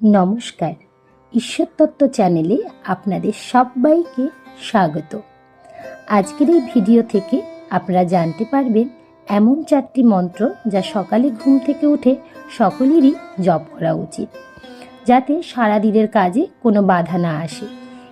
নমস্কার। ঈশ্বরতত্ত্ব চ্যানেলে আপনাদের সবাইকে স্বাগত। আজকের এই ভিডিও থেকে আপনারা জানতে পারবেন, এমন চারটি মন্ত্র যা সকালে ঘুম থেকে উঠে সকলেরই জপ করা উচিত। যাতে সারাদিনের কাজে কোনো বাধা না আসে।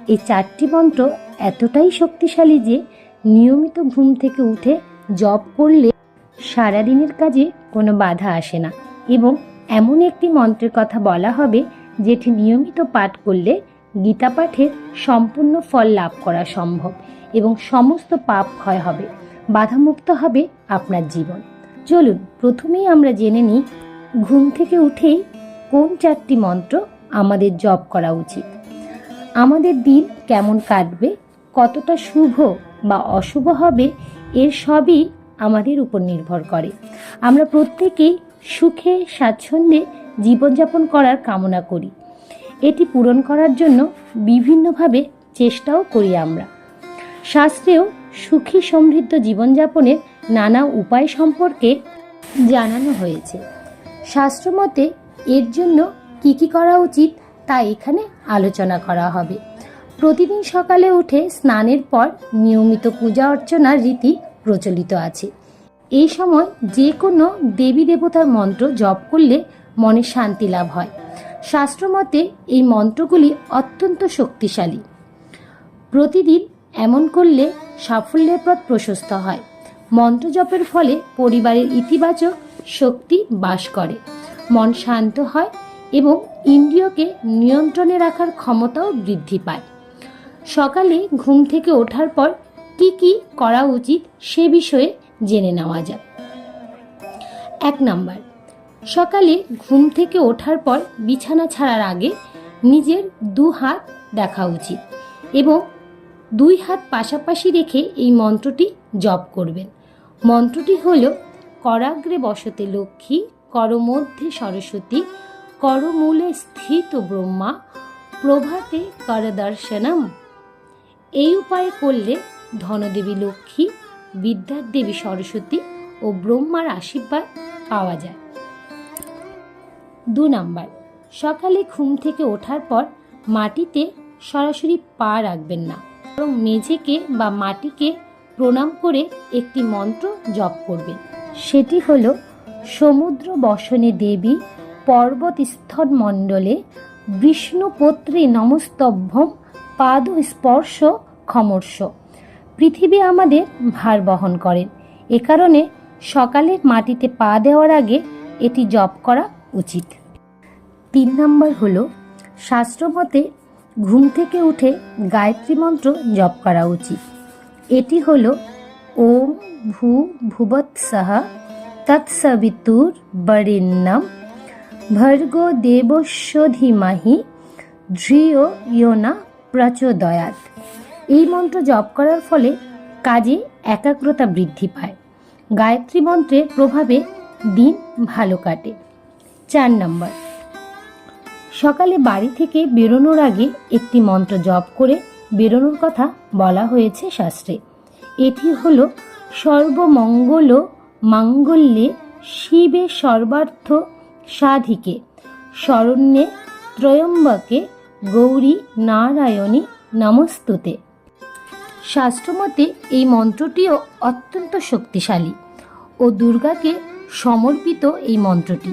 এই চারটি মন্ত্র এতটাই শক্তিশালী যে নিয়মিত ঘুম থেকে উঠে জপ করলে সারাদিনের কাজে কোনো বাধা আসে না এবং এমন একটি মন্ত্রের কথা বলা হবে, যেটি নিয়মিত পাঠ করলে গীতা পাঠের সম্পূর্ণ ফল লাভ করা সম্ভব এবং সমস্ত পাপ ক্ষয় হবে, বাধামুক্ত হবে আপনার জীবন। চলুন, প্রথমেই আমরা জেনে নিই, ঘুম থেকে উঠেই কোন চারটি মন্ত্র আমাদের জপ করা উচিত? আমাদের দিন কেমন কাটবে, কতটা শুভ বা অশুভ হবে, এর সবই আমাদের উপর নির্ভর করে। আমরা প্রত্যেকেই সুখে, স্বাচ্ছন্দ্যে জীবনযাপন করার কামনা করি। এটি পূরণ করার জন্য বিভিন্নভাবে চেষ্টাও করি আমরা। শাস্ত্রেও সুখী সমৃদ্ধ জীবনযাপনের নানা উপায় সম্পর্কে জানানো হয়েছে। শাস্ত্রমতে এর জন্য কি কি করা উচিত তা এখানে আলোচনা করা হবে। প্রতিদিন সকালে উঠে স্নানের পর নিয়মিত পূজা অর্চনার রীতি প্রচলিত আছে। এই সময় যে কোনো দেবী দেবতার মন্ত্র জপ করলে মনে শান্তি লাভ হয়। শাস্ত্রমতে এই মন্ত্রগুলি অত্যন্ত শক্তিশালী। প্রতিদিন এমন করলে সাফল্যের পথ প্রশস্ত হয়। মন্ত্র জপের ফলে পরিবারের ইতিবাচক শক্তি বাস করে। মন শান্ত হয় এবং ইন্দ্রিয়কে নিয়ন্ত্রণে রাখার ক্ষমতাও বৃদ্ধি পায়। সকালে ঘুম থেকে ওঠার পর কি কি করা উচিত সে বিষয়ে জেনে নেওয়া যাক। এক নাম্বার, সকালে ঘুম থেকে ওঠার পর বিছানা ছাড়ার আগে নিজের দু হাত দেখা উচিত এবং দুই হাত পাশাপাশি রেখে এই মন্ত্রটি জপ করবেন। মন্ত্রটি হল, করাগ্রে বসতে লক্ষ্মী করমধ্যে সরস্বতী করমূলে স্থিত ব্রহ্মা, প্রভাতে করদর্শনম এই উপায়ে করলে ধনদেবী লক্ষ্মী বিদ্যার দেবী সরস্বতী ও ব্রহ্মার আশীর্বাদ পাওয়া যায়। দু নাম্বার, সকালে ঘুম থেকে ওঠার পর মাটিতে সরাসরি পা রাখবেন না। বরং মেঝেকে বা মাটিকে প্রণাম করে একটি মন্ত্র জপ করবেন। সেটি হল, সমুদ্র বসনে দেবী পর্বত স্থল মণ্ডলে বিষ্ণুপত্রী নমস্তভ্যম পাদ স্পর্শ ক্ষমর্ষ। পৃথিবী আমাদের ভার বহন করেন এ কারণে সকালে মাটিতে পা দেওয়ার আগে এটি জপ করা উচিত। তিন নম্বর হলো, শাস্ত্রমতে ঘুম থেকে উঠে গায়ত্রী মন্ত্র জপ করা উচিত। এটি হল, ওম ভূ ভুবৎসহ তৎসবিতুর বরেণ্যম ভর্গ দেবস্য ধীমাহি ধ্রিয় ইয়োনা প্রচোদয়াত এই মন্ত্র জপ করার ফলে কাজে একাগ্রতা বৃদ্ধি পায়। গায়ত্রী মন্ত্রের প্রভাবে দিন ভালো কাটে। চার নম্বর। সকালে বাড়ি থেকে বেরোনোর আগে একটি মন্ত্র জপ করে বেরোনোর কথা বলা হয়েছে শাস্ত্রে। এটি হল, সর্বমঙ্গল মাঙ্গল্যে শিবে সর্বার্থ সাধিকে, শরণ্যে ত্রয়ম্বকে গৌরী নারায়ণী নমস্তুতে। শাস্ত্রমতে এই মন্ত্রটিও অত্যন্ত শক্তিশালী ও দুর্গাকে সমর্পিত এই মন্ত্রটি।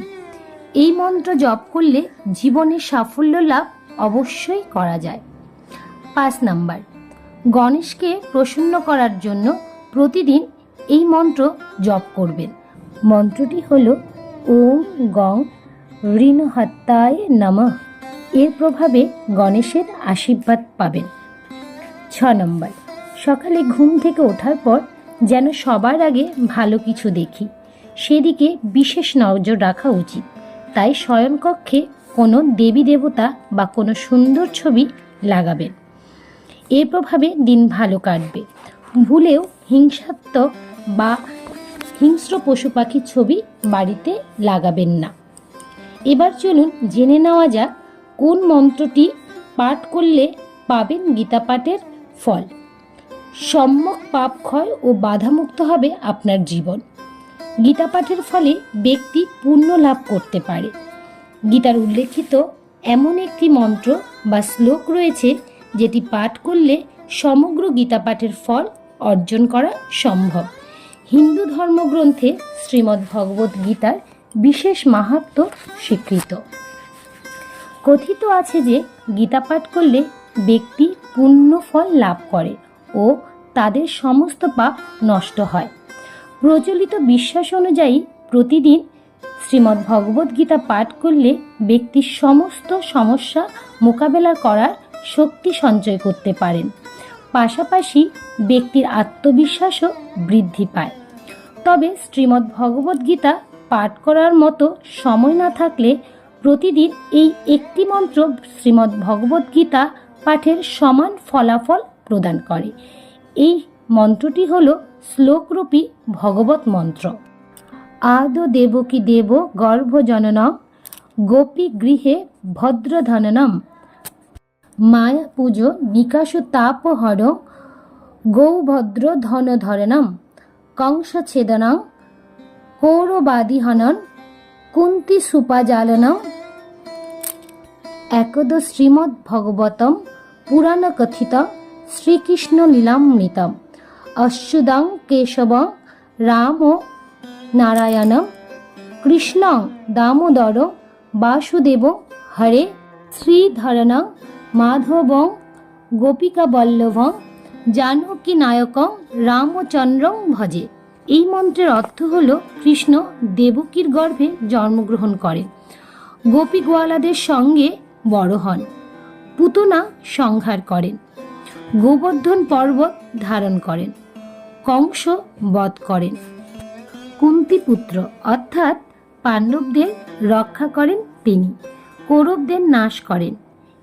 এই মন্ত্র জপ করলে জীবনে সাফল্য লাভ অবশ্যই করা যায়। পাঁচ নাম্বার, গণেশকে প্রসন্ন করার জন্য প্রতিদিন এই মন্ত্র জপ করবেন। মন্ত্রটি হল ওম গং ঋণহত্যায় নমঃ। এর প্রভাবে গণেশের আশীর্বাদ পাবেন। ছ নম্বর সকালে ঘুম থেকে ওঠার পর যেন সবার আগে ভালো কিছু দেখি। সেদিকে বিশেষ নজর রাখা উচিত। তাই শয়নকক্ষে কোনো দেবী দেবতা বা কোনো সুন্দর ছবি লাগাবেন। এর প্রভাবে দিন ভালো কাটবে। ভুলেও হিংসাত্মক বা হিংস্র পশু পাখির ছবি বাড়িতে লাগাবেন না। এবার চলুন জেনে নেওয়া যাক কোন মন্ত্রটি পাঠ করলে পাবেন গীতা পাঠের ফল। সম্যক পাপ ক্ষয় ও বাধামুক্ত হবে আপনার জীবন। গীতা পাঠের ফলে ব্যক্তি পুণ্য লাভ করতে পারে। গীতার উল্লেখিত এমন একটি মন্ত্র বা শ্লোক রয়েছে যেটি পাঠ করলে সমগ্র গীতা পাঠের ফল অর্জন করা সম্ভব। হিন্দু ধর্মগ্রন্থে শ্রীমদ্ ভগবত গীতার বিশেষ মাহাত্ম স্বীকৃত। কথিত আছে যে গীতা পাঠ করলে ব্যক্তি পুণ্য ফল লাভ করে। ও তাদের সমস্ত পাপ নষ্ট হয়। প্রচলিত বিশ্বাস অনুযায়ী প্রতিদিন শ্রীমদ্ ভগবত গীতা পাঠ করলে ব্যক্তির সমস্ত সমস্যা মোকাবেলা করার শক্তি সঞ্চয় করতে পারেন। পাশাপাশি ব্যক্তির আত্মবিশ্বাসও বৃদ্ধি পায়। তবে শ্রীমদ্ ভগবত গীতা পাঠ করার মতো সময় না থাকলে প্রতিদিন এই একটি মন্ত্র শ্রীমদ্ ভগবত গীতা পাঠের সমান ফলাফল প্রদান করে। এই মন্ত্রটি হল শ্লোকরূপী ভগবত মন্ত্র। আদ দেবকী দেব গর্ভজননম, গোপী গৃহে ভদ্রধননম, মায়া পুজো নিকাশ তাপহর গৌভদ্র ধনধরণম কংসছেদনম কৌরবাদিহনন কুন্তি সুপাজালনম, একদ শ্রীমদ্ ভগবতম পুরাণ কথিত শ্রীকৃষ্ণ লীলামৃতম অচ্যুদং কেশব রাম নারায়ণম। কৃষ্ণ দামোদর বাসুদেব হরে। শ্রীধরণং মাধব গোপিকা বল্লভ জানকী নায়ক রামচন্দ্র ভজে। এই মন্ত্রের অর্থ হল কৃষ্ণ দেবকীর গর্ভে জন্মগ্রহণ করেন গোপী গোয়ালাদের সঙ্গে বড় হন। পুতনা সংহার করেন। গোবর্ধন পর্বত ধারণ করেন, কংস বধ করেন। কুন্তিপুত্র অর্থাৎ পাণ্ডবদের রক্ষা করেন তিনি, কৌরবদের নাশ করেন।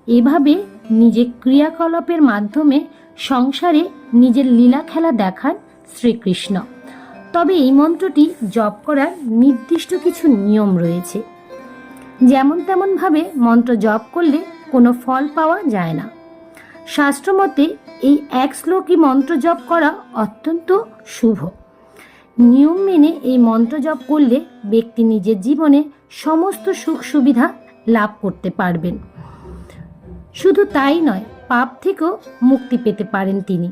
এভাবে নিজের ক্রিয়াকলাপের মাধ্যমে সংসারে নিজের লীলা খেলা দেখান শ্রীকৃষ্ণ। তবে এই মন্ত্রটি জপ করার নির্দিষ্ট কিছু নিয়ম রয়েছে। যেমন তেমনভাবে মন্ত্র জপ করলে কোনো ফল পাওয়া যায় না। শাস্ত্রমতে এই এক শ্লোকই মন্ত্র জপ করা অত্যন্ত শুভ। নিয়ম মেনে এই মন্ত্র জপ করলে ব্যক্তি নিজের জীবনে সমস্ত সুখ সুবিধা লাভ করতে পারবেন। শুধু তাই নয়, পাপ থেকেও মুক্তি পেতে পারেন তিনি।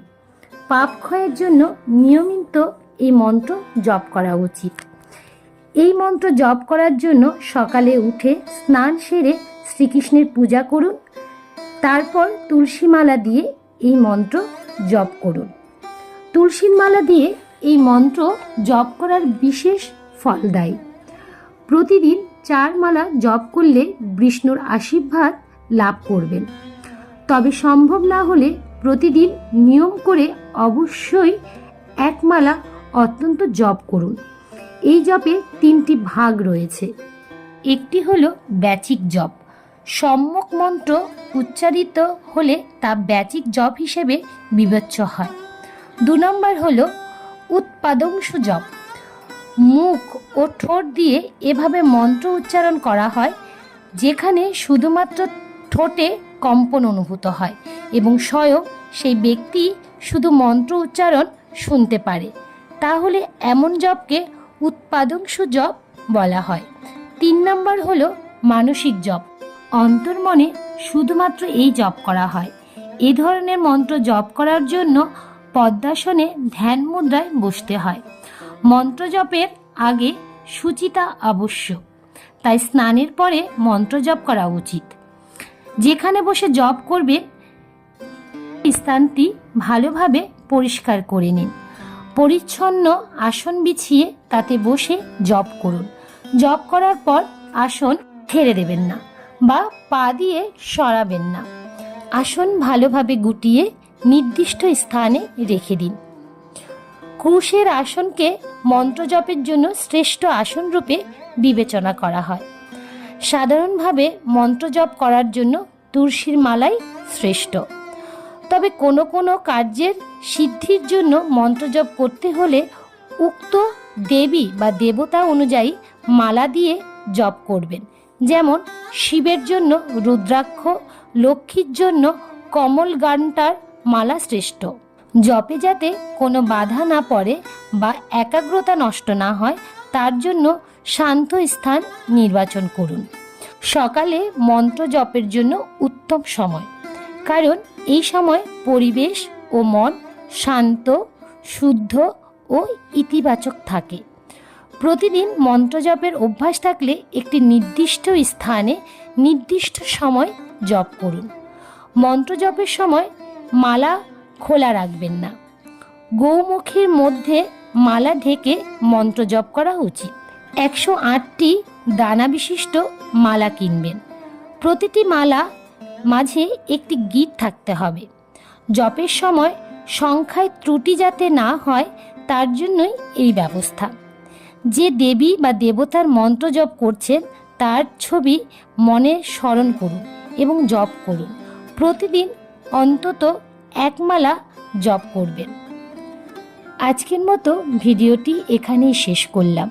পাপ ক্ষয়ের জন্য নিয়মিত এই মন্ত্র জপ করা উচিত। এই মন্ত্র জপ করার জন্য সকালে উঠে স্নান সেরে শ্রীকৃষ্ণের পূজা করুন তারপর তুলসী মালা দিয়ে এই মন্ত্র জপ করুন। তুলসীর মালা দিয়ে এই মন্ত্র জপ করার বিশেষ ফলদায়ী প্রতিদিন চার মালা জপ করলে বিষ্ণুর আশীর্বাদ লাভ করবেন। তবে সম্ভব না হলে প্রতিদিন নিয়ম করে অবশ্যই এক মালা অত্যন্ত জপ করুন। এই জপে তিনটি ভাগ রয়েছে। একটি হলো ব্যাচিক জপ। সম্যক মন্ত্র উচ্চারিত হলে তা ব্যাচিক জপ হিসেবে বিবেচ্য হয়। দু নম্বর হল উৎপাদংশু জপ। মুখ ও ঠোঁট দিয়ে এভাবে মন্ত্র উচ্চারণ করা হয়, যেখানে শুধুমাত্র ঠোঁটে কম্পন অনুভূত হয় এবং স্বয়ং সেই ব্যক্তি শুধু মন্ত্র উচ্চারণ শুনতে পারে। তাহলে এমন জপকে উৎপাদংশু জপ বলা হয়। তিন নম্বর হলো মানসিক জপ। অন্তর্মনে শুধুমাত্র এই জপ করা হয়। এ ধরনের মন্ত্র জপ করার জন্য পদ্মাসনে ধ্যান মুদ্রায় বসতে হয়। মন্ত্র জপের আগে সুচিতা আবশ্যক, তাই স্নানের পরে মন্ত্র জপ করা উচিত। যেখানে বসে জপ করবে, স্থানটি ভালোভাবে পরিষ্কার করে নিন। পরিচ্ছন্ন আসন বিছিয়ে তাতে বসে জপ করুন। জপ করার পর আসন ছেড়ে দেবেন না। বা পা দিয়ে সরাবেন না। আসন ভালোভাবে গুটিয়ে নির্দিষ্ট স্থানে রেখে দিন। ক্রুশের আসনকে মন্ত্র জপের জন্য শ্রেষ্ঠ আসন রূপে বিবেচনা করা হয়। সাধারণভাবে মন্ত্র জপ করার জন্য তুলসীর মালাই শ্রেষ্ঠ। তবে কোনো কোনো কার্যের সিদ্ধির জন্য মন্ত্র জপ করতে হলে উক্ত দেবী বা দেবতা অনুযায়ী মালা দিয়ে জপ করবেন। যেমন শিবের জন্য রুদ্রাক্ষ, লক্ষ্মীর জন্য কমল গানটার মালা শ্রেষ্ঠ। জপে যাতে কোনো বাধা না পড়ে বা একাগ্রতা নষ্ট না হয়, তার জন্য শান্ত স্থান নির্বাচন করুন। সকালে মন্ত্র জপের জন্য উত্তম সময়। কারণ এই সময় পরিবেশ ও মন শান্ত, শুদ্ধ ও ইতিবাচক থাকে। প্রতিদিন মন্ত্র জপের অভ্যাস থাকলে একটি নির্দিষ্ট স্থানে নির্দিষ্ট সময় জপ করুন। মন্ত্র জপের সময় মালা খোলা রাখবেন না। গৌমুখের মধ্যে মালা ঢেকে মন্ত্র জপ করা উচিত। একশো আটটি দানা বিশিষ্ট মালা কিনবেন। প্রতিটি মালা মাঝে একটি গীত থাকতে হবে। জপের সময় সংখ্যায় ত্রুটি যাতে না হয়, তার জন্যই এই ব্যবস্থা। যে দেবী বা দেবতার মন্ত্র জপ করছেন, তার ছবি মনে স্মরণ করুন এবং জপ করুন। প্রতিদিন অন্তত এক মালা জপ করবেন। আজকের মতো ভিডিওটি এখানেই শেষ করলাম।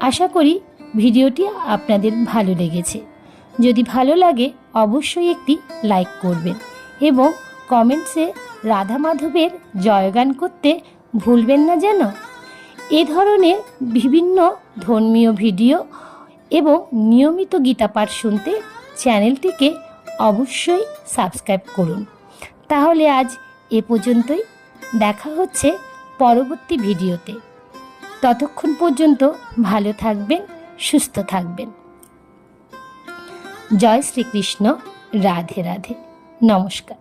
আশা করি ভিডিওটি আপনাদের ভালো লেগেছে। যদি ভালো লাগে, অবশ্যই একটি লাইক করবেন এবং কমেন্টসে রাধা মাধবের জয়গান করতে ভুলবেন না যেন। এ ধরনের বিভিন্ন ধর্মীয় ভিডিও এবং নিয়মিত গীতা পাঠ শুনতে চ্যানেলটিকে অবশ্যই সাবস্ক্রাইব করুন। তাহলে আজ এ পর্যন্তই। দেখা হচ্ছে পরবর্তী ভিডিওতে। ততক্ষণ পর্যন্ত ভালো থাকবেন, সুস্থ থাকবেন। জয় শ্রীকৃষ্ণ। রাধে রাধে। নমস্কার।